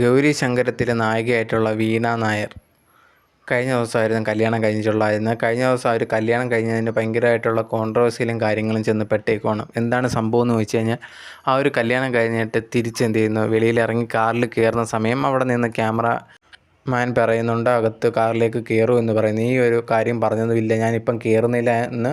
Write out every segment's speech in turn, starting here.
ഗൗരി ശങ്കരത്തിലെ നായികയായിട്ടുള്ള വീണ നായർ. കഴിഞ്ഞ ദിവസമായിരുന്നു കല്യാണം കഴിഞ്ഞിട്ടുള്ളതായിരുന്നു കഴിഞ്ഞ ദിവസം അവർ കല്യാണം കഴിഞ്ഞതിന് ഭയങ്കരമായിട്ടുള്ള കോൺട്രവേഴ്സിയിലും കാര്യങ്ങളും ചെന്ന് പെട്ടേക്കുവാണ് എന്താണ് സംഭവം എന്ന് ചോദിച്ചു കഴിഞ്ഞാൽ ആ ഒരു കല്യാണം കഴിഞ്ഞിട്ട് തിരിച്ചെന്ത് ചെയ്യുന്നു വെളിയിലിറങ്ങി കാറിൽ കയറുന്ന സമയം അവിടെ നിന്ന് ക്യാമറ മാൻ പറയുന്നുണ്ട് അകത്ത് കാറിലേക്ക് കയറൂ എന്ന് പറയുന്നു. ഈ ഒരു കാര്യം പറഞ്ഞതുമില്ല. ഞാനിപ്പം കയറുന്നില്ല എന്ന്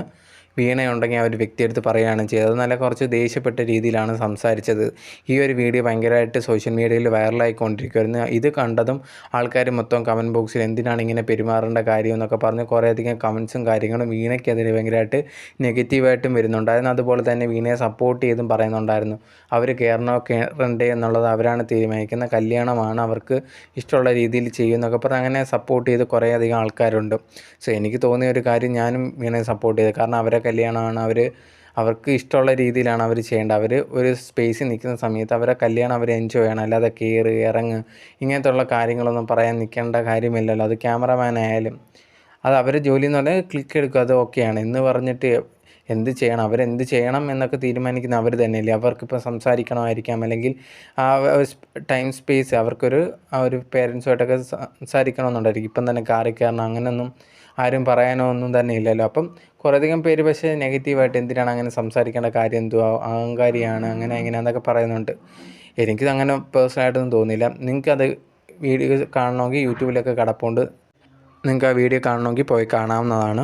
വീണയുണ്ടെങ്കിൽ ആ ഒരു വ്യക്തിയെടുത്ത് പറയുകയാണ് ചെയ്തത്. നല്ല കുറച്ച് ദേഷ്യപ്പെട്ട രീതിയിലാണ് സംസാരിച്ചത്. ഈ ഒരു വീഡിയോ ഭയങ്കരമായിട്ട് സോഷ്യൽ മീഡിയയിൽ വൈറലായിക്കൊണ്ടിരിക്കുമായിരുന്നു ഇത് കണ്ടതും ആൾക്കാർ മൊത്തം കമന്റ് ബോക്സിൽ എന്തിനാണ് ഇങ്ങനെ പെരുമാറേണ്ട കാര്യം എന്നൊക്കെ പറഞ്ഞ് കുറേയധികം കമൻസും കാര്യങ്ങളും വീണയ്ക്കെതിരെ ഭയങ്കരമായിട്ട് നെഗറ്റീവായിട്ടും വരുന്നുണ്ടായിരുന്നു. അതുപോലെ തന്നെ വീണയെ സപ്പോർട്ട് ചെയ്തും പറയുന്നുണ്ടായിരുന്നു. അവർ കയറണോ കയറണ്ടേ എന്നുള്ളത് അവരാണ് തീരുമാനിക്കുന്നത്. കല്യാണമാണ് അവർക്ക് ഇഷ്ടമുള്ള രീതിയിൽ ചെയ്യുമെന്നൊക്കെ പറഞ്ഞ് അങ്ങനെ സപ്പോർട്ട് ചെയ്ത് കുറേയധികം ആൾക്കാരുണ്ട്. സോ എനിക്ക് തോന്നിയ ഒരു കാര്യം ഞാനും വീണയെ സപ്പോർട്ട് ചെയ്ത്. കാരണം അവരെ കല്യാണമാണ്. അവർ അവർക്ക് ഇഷ്ടമുള്ള രീതിയിലാണ് അവർ ചെയ്യേണ്ടത്. അവർ ഒരു സ്പേസിൽ നിൽക്കുന്ന സമയത്ത് അവരെ കല്യാണം അവർ എൻജോയ് ചെയ്യണം. അല്ലാതെ കയറ് ഇറങ്ങ് ഇങ്ങനത്തെ ഉള്ള കാര്യങ്ങളൊന്നും പറയാൻ നിൽക്കേണ്ട കാര്യമില്ലല്ലോ. അത് ക്യാമറമാൻ ആയാലും. അത് അവരെ ജോലി എന്ന് പറഞ്ഞാൽ ക്ലിക്ക് എടുക്കുക. അത് ഓക്കെയാണ് എന്ന് പറഞ്ഞിട്ട് എന്ത് ചെയ്യണം? അവരെന്ത് ചെയ്യണം എന്നൊക്കെ തീരുമാനിക്കുന്ന അവർ തന്നെയല്ലേ. അവർക്കിപ്പോൾ സംസാരിക്കണമായിരിക്കാം. അല്ലെങ്കിൽ ആ ടൈം സ്പേസ് അവർക്കൊരു ആ ഒരു പേരൻസുമായിട്ടൊക്കെ സംസാരിക്കണമെന്നുണ്ടായിരിക്കും. ഇപ്പം തന്നെ കാറിൽ കയറണം. അങ്ങനെയൊന്നും ആരും പറയാനോ ഒന്നും തന്നെ ഇല്ലല്ലോ. അപ്പം കുറേയധികം പേര് പക്ഷേ നെഗറ്റീവായിട്ട് എന്തിനാണ് അങ്ങനെ സംസാരിക്കേണ്ട കാര്യം എന്തുവാ? അഹങ്കാരിയാണ് അങ്ങനെ ഇങ്ങനെ എന്നൊക്കെ പറയുന്നുണ്ട്. എനിക്കിത് അങ്ങനെ പേഴ്സണലായിട്ടൊന്നും തോന്നിയില്ല. നിങ്ങൾക്കത് വീഡിയോ കാണണമെങ്കിൽ യൂട്യൂബിലൊക്കെ കിടപ്പുണ്ട്. നിങ്ങൾക്ക് ആ വീഡിയോ കാണണമെങ്കിൽ പോയി കാണാവുന്നതാണ്.